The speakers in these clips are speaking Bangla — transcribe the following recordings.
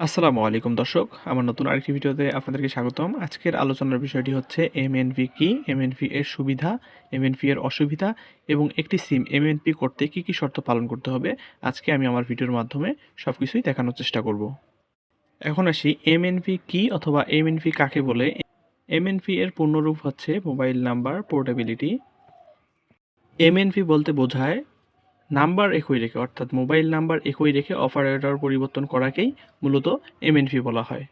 আসসালামু আলাইকুম দর্শক, আমার নতুন আরেকটি ভিডিওতে আপনাদেরকে স্বাগতম। আজকের আলোচনার বিষয়টি হচ্ছে এমএনভি কি এমএনভি এর সুবিধা এমএনভি এর অসুবিধা এবং একটি সিম এমএনপি করতে কি কি শর্ত পালন করতে হবে। আজকে আমি আমার ভিডিওর মাধ্যমে সব কিছুই দেখানোর চেষ্টা করব। এখন আসি এমএনভি কি অথবা এমএনভি কাকে বলে? এমএনভি এর পূর্ণরূপ হচ্ছে মোবাইল নাম্বার, পোর্টেবিলিটি। এমএনভি বলতে বোঝায় নাম্বার একই রেখে, অর্থাৎ মোবাইল নাম্বার একই রেখে অপারেটর পরিবর্তন করাকেই মূলত এমএনভি বলা হয়।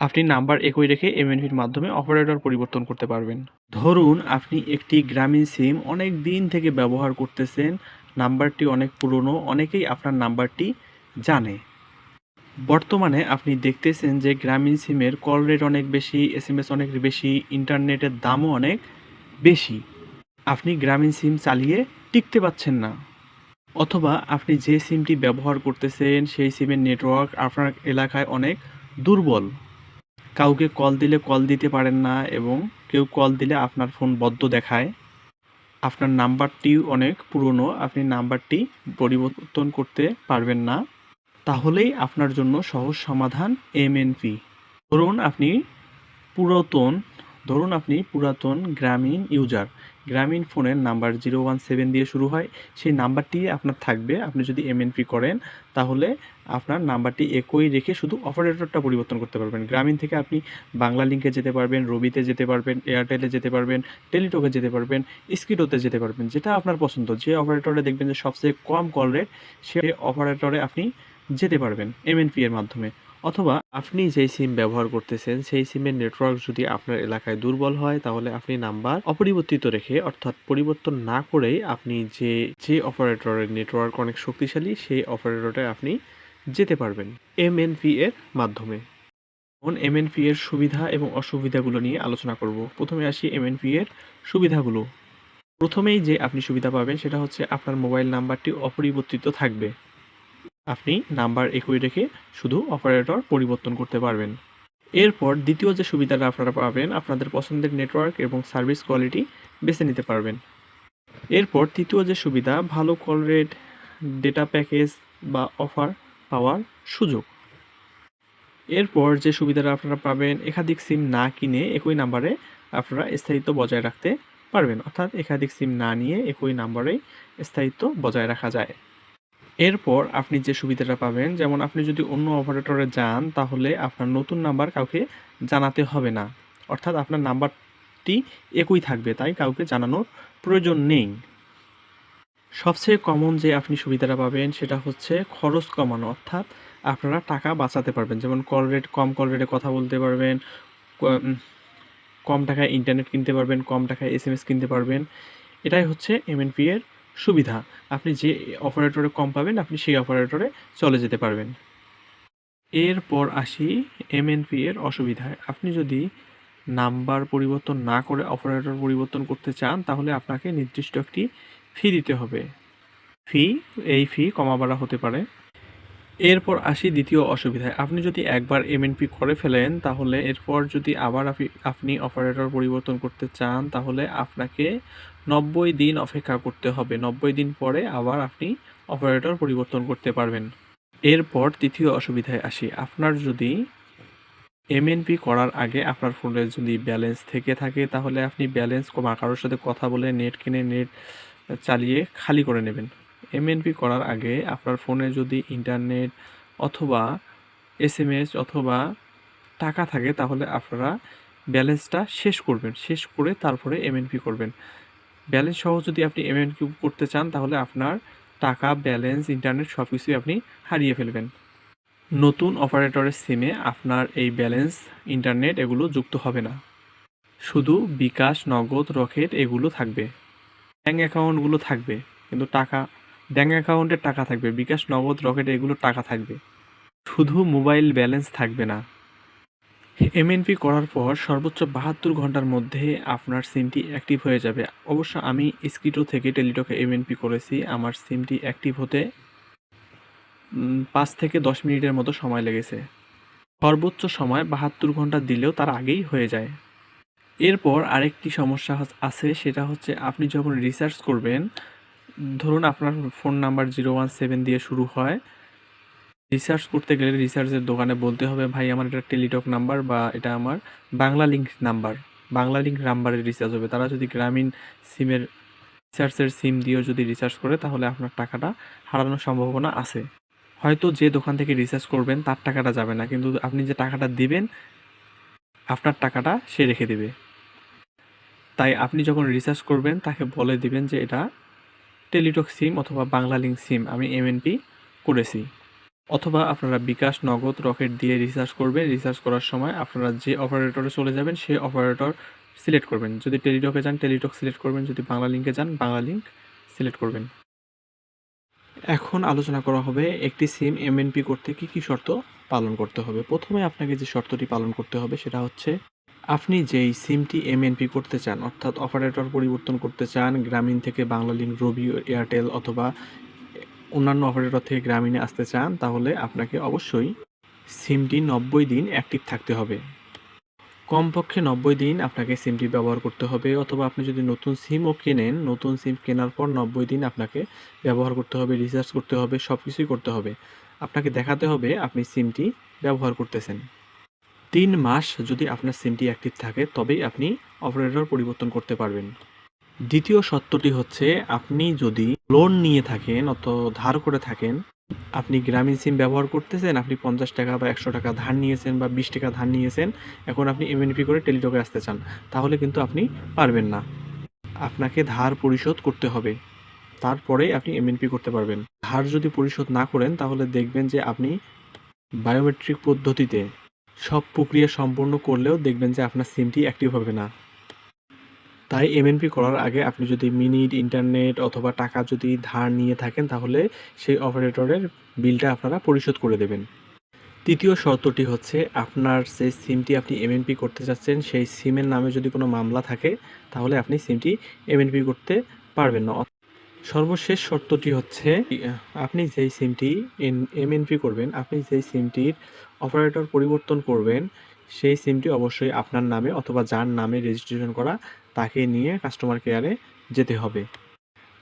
আপনি নাম্বার একই রেখে এমএনভির মাধ্যমে অপারেটর পরিবর্তন করতে পারবেন। ধরুন, আপনি একটি গ্রামীণ সিম অনেক দিন থেকে ব্যবহার করতেছেন, নাম্বারটি অনেক পুরনো, অনেকেই আপনার নাম্বারটি জানে। বর্তমানে আপনি দেখতেছেন যে গ্রামীণ সিমের কল রেট অনেক বেশি এস এম এস অনেক বেশি ইন্টারনেটের দামও অনেক বেশি। আপনি গ্রামীণ সিম চালিয়ে টিকতে পাচ্ছেন না। অথবা আপনি যে সিমটি ব্যবহার করতেছেন, সেই সিমের নেটওয়ার্ক আপনার এলাকায় অনেক দুর্বল। কাউকে কল দিলে কল দিতে পারেন না এবং কেউ কল দিলে আপনার ফোন বদ্ধ দেখায়। আপনার নাম্বারটি অনেক পুরনো, আপনি নাম্বারটি পরিবর্তন করতে পারবেন না। তাহলেই আপনার জন্য সহজ সমাধান এমএনপি। ধরুন আপনি পুরাতন ধরুন আপনি পুরাতন গ্রামীণ ইউজার, গ্রামীণ ফোনের নাম্বার জিরো ওয়ান সেভেন দিয়ে শুরু হয়, সেই নাম্বারটি আপনার থাকবে। আপনি যদি এমএনপি করেন, তাহলে আপনার নাম্বারটি একই রেখে শুধু অপারেটরটা পরিবর্তন করতে পারবেন। গ্রামীণ থেকে আপনি বাংলা লিঙ্কে যেতে পারবেন, রবিতে যেতে পারবেন এয়ারটেলে যেতে পারবেন টেলিটকে যেতে পারবেন স্কিডোতে যেতে পারবেন, যেটা আপনার পছন্দ। যে অপারেটরে দেখবেন যে সবচেয়ে কম কল রেট সে অপারেটরে আপনি যেতে পারবেন এমএনপি এর মাধ্যমে। অথবা আপনি যেই সিম ব্যবহার করতেছেন, সেই সিমের নেটওয়ার্ক যদি আপনার এলাকায় দুর্বল হয়, তাহলে আপনি নাম্বার অপরিবর্তিত রেখে, অর্থাৎ পরিবর্তন না করেই আপনি যে যে অপারেটরের নেটওয়ার্ক অনেক শক্তিশালী, সেই অপারেটরে আপনি যেতে পারবেন এমএনপি এর মাধ্যমে। এখন এমএনপি এর সুবিধা এবং অসুবিধাগুলো নিয়ে আলোচনা করব। প্রথমে আসি এমএনপি এর সুবিধাগুলো। প্রথমেই যে আপনি সুবিধা পাবেন, সেটা হচ্ছে আপনার মোবাইল নাম্বারটি অপরিবর্তিত থাকবে। আপনি নাম্বার একই রেখে শুধু অপারেটর পরিবর্তন করতে পারবেন। এরপর দ্বিতীয় যে সুবিধাটা আপনারা পাবেন, আপনাদের পছন্দের নেটওয়ার্ক এবং সার্ভিস কোয়ালিটি বেছে নিতে পারবেন। এরপর তৃতীয় যে সুবিধা, ভালো কল রেট, ডেটা প্যাকেজ বা অফার পাওয়ার সুযোগ। এরপর যে সুবিধাটা আপনারা পাবেন, একাধিক সিম না কিনে একই নাম্বারে আপনারা স্থায়িত্ব বজায় রাখতে পারবেন। অর্থাৎ একাধিক সিম না নিয়ে একই নাম্বারেই স্থায়িত্ব বজায় রাখা যায়। এরপর আপনি যে সুবিধাটা পাবেন, যেমন আপনি যদি অন্য অপারেটরে যান, তাহলে আপনার নতুন নাম্বার কাউকে জানাতে হবে না। অর্থাৎ আপনার নাম্বারটি একই থাকবে, তাই কাউকে জানানোর প্রয়োজন নেই। সবচেয়ে কমন যে আপনি সুবিধাটা পাবেন, সেটা হচ্ছে খরচ কমানো। অর্থাৎ আপনারা টাকা বাঁচাতে পারবেন, যেমন কল রেট কম কল রেটে কথা বলতে পারবেন কম টাকায় ইন্টারনেট কিনতে পারবেন, কম টাকায় এস এম এস কিনতে পারবেন। এটাই হচ্ছে এমএনপি এর সুবিধা। আপনি যে অপারেটরে কম পাবেন, আপনি সেই অপারেটরে চলে যেতে পারবেন। এরপর আসি এমএনপি এর অসুবিধায়। আপনি যদি নাম্বার পরিবর্তন না করে অপারেটর পরিবর্তন করতে চান, তাহলে আপনাকে নির্দিষ্ট একটি ফি দিতে হবে। ফি এই ফি কমা বাড়া হতে পারে। এরপর আসি দ্বিতীয় অসুবিধায়। আপনি যদি একবার এমএনপি করে ফেলেন, তাহলে এরপর যদি আবার আপনি অপারেটর পরিবর্তন করতে চান, তাহলে আপনাকে নব্বই দিন অপেক্ষা করতে হবে। নব্বই দিন পরে আবার আপনি অপারেটর পরিবর্তন করতে পারবেন। এরপর তৃতীয় অসুবিধায় আসি। আপনার যদি এমএনপি করার আগে আপনার ফোনে যদি ব্যালেন্স থেকে থাকে, তাহলে আপনি ব্যালেন্স কমা, কারোর সাথে কথা বলে নেট কিনে নেট চালিয়ে খালি করে নেবেন। এমএনপি করার আগে আপনার ফোনে যদি ইন্টারনেট অথবা এসএমএস অথবা টাকা থাকে, তাহলে আপনারা ব্যালেন্সটা শেষ করবেন। শেষ করে তারপরে এমএনপি করবেন। ব্যালেন্স সহ যদি আপনি এমএনপি করতে চান, তাহলে আপনার টাকা, ব্যালেন্স, ইন্টারনেট সব কিছুই আপনি হারিয়ে ফেলবেন। নতুন অপারেটরের সিমে আপনার এই ব্যালেন্স, ইন্টারনেট এগুলো যুক্ত হবে না। শুধু বিকাশ, নগদ, রকেট এগুলো থাকবে। ব্যাঙ্ক অ্যাকাউন্টগুলো থাকবে, কিন্তু টাকা ব্যাঙ্ক অ্যাকাউন্টে টাকা থাকবে, বিকাশ, নগদ, রকেট, এগুলো টাকা থাকবে। শুধু মোবাইল ব্যালেন্স থাকবে না। এমএনপি করার পর সর্বোচ্চ বাহাত্তর ঘণ্টার মধ্যে আপনার সিমটি অ্যাক্টিভ হয়ে যাবে। অবশ্য আমি স্কিটো থেকে টেলিটকে এমএনপি করেছি, আমার সিমটি অ্যাক্টিভ হতে পাঁচ থেকে দশ মিনিটের মতো সময় লেগেছে। সর্বোচ্চ সময় বাহাত্তর ঘণ্টা দিলেও তার আগেই হয়ে যায়। এরপর আরেকটি সমস্যা আছে, সেটা হচ্ছে আপনি যখন রিসার্চ করবেন ধরুন আপনার phone number zero one seven দিয়ে শুরু হয়। রিসার্চ করতে গেলে রিসার্চের দোকানে বলতে হবে, ভাই, আমার এটা টেলিটক নাম্বার বা এটা আমার Banglalink number Banglalink নাম্বারের রিচার্জ হবে। তারা যদি গ্রামীণ সিমের রিসার্চের সিম দিয়েও যদি রিচার্জ করে, তাহলে আপনার টাকাটা হারানোর সম্ভাবনা আছে। হয়তো যে দোকান থেকে রিচার্জ করবেন, তার টাকাটা যাবে না। কিন্তু আপনি যে টাকাটা দিবেন, আপনার টাকাটা সে রেখে দেবে। তাই আপনি যখন রিচার্জ করবেন, তাকে বলে দিবেন যে এটা টেলিটক সিম অথবা বাংলা লিঙ্ক সিম আমি এমএনপি করেছি। অথবা আপনারা বিকাশ নগদ রকেট দিয়ে রিচার্জ করবেন। রিচার্জ করার সময় আপনারা যে অপারেটরে চলে যাবেন, সেই অপারেটর সিলেক্ট করবেন। যদি টেলিটকে যান, টেলিটক সিলেক্ট করবেন। যদি বাংলা লিঙ্কে যান, বাংলা লিঙ্ক সিলেক্ট করবেন। এখন আলোচনা করা হবে একটি সিম এমএনপি করতে কি কি শর্ত পালন করতে হবে। প্রথমে আপনাকে যে শর্তটি পালন করতে হবে সেটা হচ্ছে আপনি যেই সিমটি এমএনপি করতে চান, অর্থাৎ অপারেটর পরিবর্তন করতে চান, গ্রামীণ থেকে বাংলা লিঙ্ক রবি, এয়ারটেল অথবা অন্যান্য অপারেটর থেকে গ্রামীণে আসতে চান, তাহলে আপনাকে অবশ্যই সিমটি নব্বই দিন অ্যাক্টিভ থাকতে হবে। কমপক্ষে নব্বই দিন আপনাকে সিমটি ব্যবহার করতে হবে, অথবা আপনি যদি নতুন সিমও কেনেন, নতুন সিম কেনার পর নব্বই দিন আপনাকে ব্যবহার করতে হবে, রিচার্জ করতে হবে সব কিছুই করতে হবে। আপনাকে দেখাতে হবে আপনি সিমটি ব্যবহার করতেছেন। তিন মাস যদি আপনার সিমটি অ্যাক্টিভ থাকে, তবেই আপনি অপারেটর পরিবর্তন করতে পারবেন। দ্বিতীয় সত্যটি হচ্ছে, আপনি যদি লোন নিয়ে থাকেন অত ধার করে থাকেন, আপনি গ্রামীণ সিম ব্যবহার করতেছেন, আপনি পঞ্চাশ টাকা বা একশো টাকা ধার নিয়েছেন বা বিশ টাকা ধার নিয়েছেন, এখন আপনি এমএনপি করে টেলিটকে আসতে চান, তাহলে কিন্তু আপনি পারবেন না। আপনাকে ধার পরিশোধ করতে হবে। তারপরে আপনি এমএনপি করতে পারবেন। ধার যদি পরিশোধ না করেন, তাহলে দেখবেন যে আপনি বায়োমেট্রিক পদ্ধতিতে সব প্রক্রিয়া সম্পূর্ণ করলেও দেখবেন যে আপনার সিমটি অ্যাক্টিভ হবে না। তাই এমএনপি করার আগে আপনি যদি মিনিট, ইন্টারনেট অথবা টাকা যদি ধার নিয়ে থাকেন, তাহলে সেই অপারেটরের বিলটা আপনারা পরিশোধ করে দেবেন। তৃতীয় শর্তটি হচ্ছে আপনার যে সিমটি আপনি এমএনপি করতে চাচ্ছেন সেই সিমের নামে যদি কোনো মামলা থাকে, তাহলে আপনি সিমটি এমএনপি করতে পারবেন না। সর্বশেষ শর্তটি হচ্ছে, আপনি যেই সিমটি এমএনপি করবেন, আপনি যেই সিমটির অপারেটর পরিবর্তন করবেন, সেই সিমটি অবশ্যই আপনার নামে অথবা যার নামে রেজিস্ট্রেশন করা, তাকে নিয়ে কাস্টমার কেয়ারে যেতে হবে।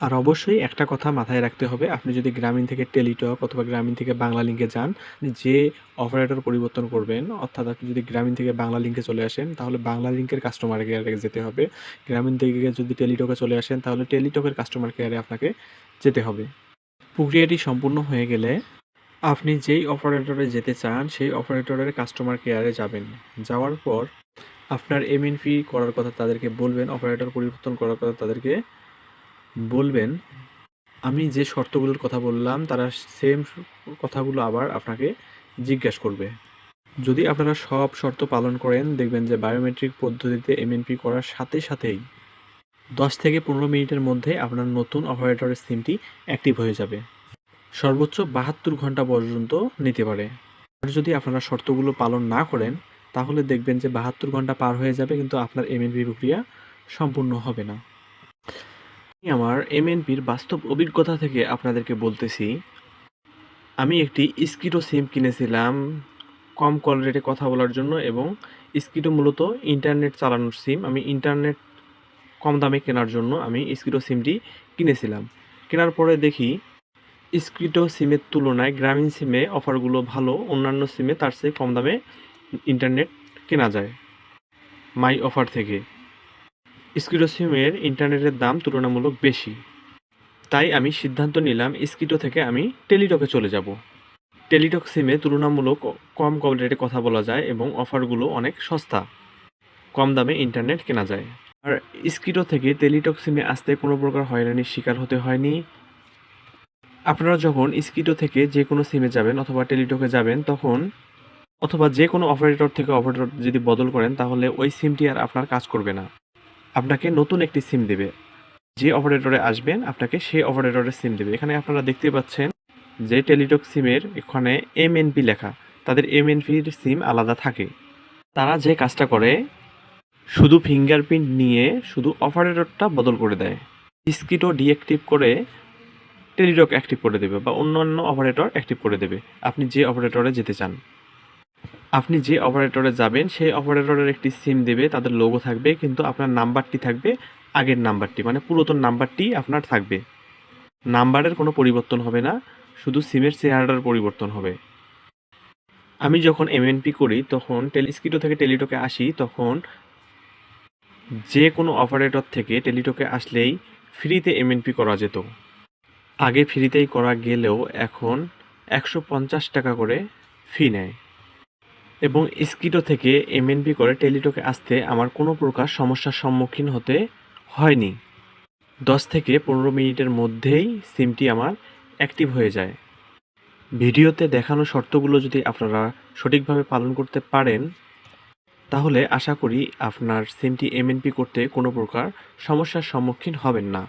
আর অবশ্যই একটা কথা মাথায় রাখতে হবে, আপনি যদি গ্রামীণ থেকে টেলিটক অথবা গ্রামীণ থেকে বাংলা লিঙ্কে যান যে অপারেটর পরিবর্তন করবেন, অর্থাৎ আপনি যদি গ্রামীণ থেকে বাংলা লিঙ্কে চলে আসেন, তাহলে বাংলা লিঙ্কের কাস্টমার কেয়ারে যেতে হবে। গ্রামীণ থেকে যদি টেলিটকে চলে আসেন, তাহলে টেলিটকের কাস্টমার কেয়ারে আপনাকে যেতে হবে। প্রক্রিয়াটি সম্পূর্ণ হয়ে গেলে আপনি যেই অপারেটরে যেতে চান, সেই অপারেটরের কাস্টমার কেয়ারে যাবেন। যাওয়ার পর আপনার এমএনপি করার কথা তাদেরকে বলবেন অপারেটর পরিবর্তন করার কথা তাদেরকে বলবেন। আমি যে শর্তগুলোর কথা বললাম, তারা সেম কথাগুলো আবার আপনাকে জিজ্ঞেস করবে। যদি আপনারা সব শর্ত পালন করেন, দেখবেন যে বায়োমেট্রিক পদ্ধতিতে এমএনপি করার সাথে সাথেই দশ থেকে পনেরো মিনিটের মধ্যে আপনার নতুন অপারেটরের সিমটি অ্যাক্টিভ হয়ে যাবে। সর্বোচ্চ বাহাত্তর ঘণ্টা পর্যন্ত নিতে পারে। আর যদি আপনারা শর্তগুলো পালন না করেন, তাহলে দেখবেন যে বাহাত্তর ঘণ্টা পার হয়ে যাবে, কিন্তু আপনার এমএনপি প্রক্রিয়া সম্পূর্ণ হবে না। আমি আমার এমএনপির বাস্তব অভিজ্ঞতা থেকে আপনাদেরকে বলতেছি, আমি একটি স্কিটো সিম কিনেছিলাম কম কল রেটে কথা বলার জন্য এবং স্কিটো মূলত ইন্টারনেট চালানোর সিম আমি ইন্টারনেট কম দামে কেনার জন্য আমি স্কিটো সিমটি কিনেছিলাম। কেনার পরে দেখি স্কিটো সিমের তুলনায় গ্রামীণ সিমে অফারগুলো ভালো, অন্যান্য সিমে তার চেয়ে কম দামে ইন্টারনেট কেনা যায়। মাই অফার থেকে। স্কিটো সিমের ইন্টারনেটের দাম তুলনামূলক বেশি। তাই আমি সিদ্ধান্ত নিলাম স্কিটো থেকে আমি টেলিটকে চলে যাব। টেলিটক সিমে তুলনামূলক কম কম রেটে কথা বলা যায় এবং অফারগুলো অনেক সস্তা। কম দামে ইন্টারনেট কেনা যায়। আর স্কিটো থেকে টেলিটক সিমে আসতে কোনো প্রকার হয়রানির শিকার হতে হয়নি। আপনারা যখন স্কিটো থেকে যে কোনো সিমে যাবেন অথবা টেলিটকে যাবেন, তখন অথবা যে কোনো অপারেটর থেকে অপারেটর যদি বদল করেন, তাহলে ওই সিমটি আর আপনার কাজ করবে না। আপনাকে নতুন একটি সিম দেবে। যে অপারেটরে আসবেন, আপনাকে সেই অপারেটরের সিম দেবে। এখানে আপনারা দেখতে পাচ্ছেন যে টেলিটক সিমের এখানে এমএনপি লেখা। তাদের এমএনপির সিম আলাদা থাকে। তারা যে কাজটা করে, শুধু ফিঙ্গারপ্রিন্ট নিয়ে শুধু অপারেটরটা বদল করে দেয়। স্কিটো ডিঅ্যাক্টিভ করে টেলিটক অ্যাক্টিভ করে দেবে বা অন্যান্য অপারেটর অ্যাক্টিভ করে দেবে। আপনি যে অপারেটরে যেতে চান। আপনি যে অপারেটরে যাবেন, সেই অপারেটরের একটি সিম দেবে, তাদের লোগো থাকবে, কিন্তু আপনার নাম্বারটি থাকবে আগের নাম্বারটি মানে পুরাতন নাম্বারটি আপনার থাকবে। নাম্বারের কোনো পরিবর্তন হবে না, শুধু সিমের চেহারাটার পরিবর্তন হবে। আমি যখন এমএনপি করি, তখন টেলিস্কিটো থেকে টেলিটকে আসি, তখন যে কোনো অপারেটর থেকে টেলিটকে আসলেই ফ্রিতে এমএনপি করা যেত। আগে ফ্রিতেই করা গেলেও এখন একশো পঞ্চাশ টাকা করে ফি নেয়। এবং স্কিটো থেকে এমএনপি করে টেলিটকে আসতে আমার কোনো প্রকার সমস্যার সম্মুখীন হতে হয়নি। দশ থেকে পনেরো মিনিটের মধ্যেই সিমটি আমার অ্যাক্টিভ হয়ে যায়। ভিডিওতে দেখানো শর্তগুলো যদি আপনারা সঠিকভাবে পালন করতে পারেন, তাহলে আশা করি আপনার সিমটি এমএনপি করতে কোনো প্রকার সমস্যার সম্মুখীন হবেন না।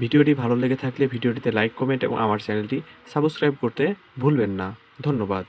ভিডিওটি ভালো লেগে থাকলে ভিডিওটিতে লাইক, কমেন্ট এবং আমার চ্যানেলটি সাবস্ক্রাইব করতে ভুলবেন না। ধন্যবাদ।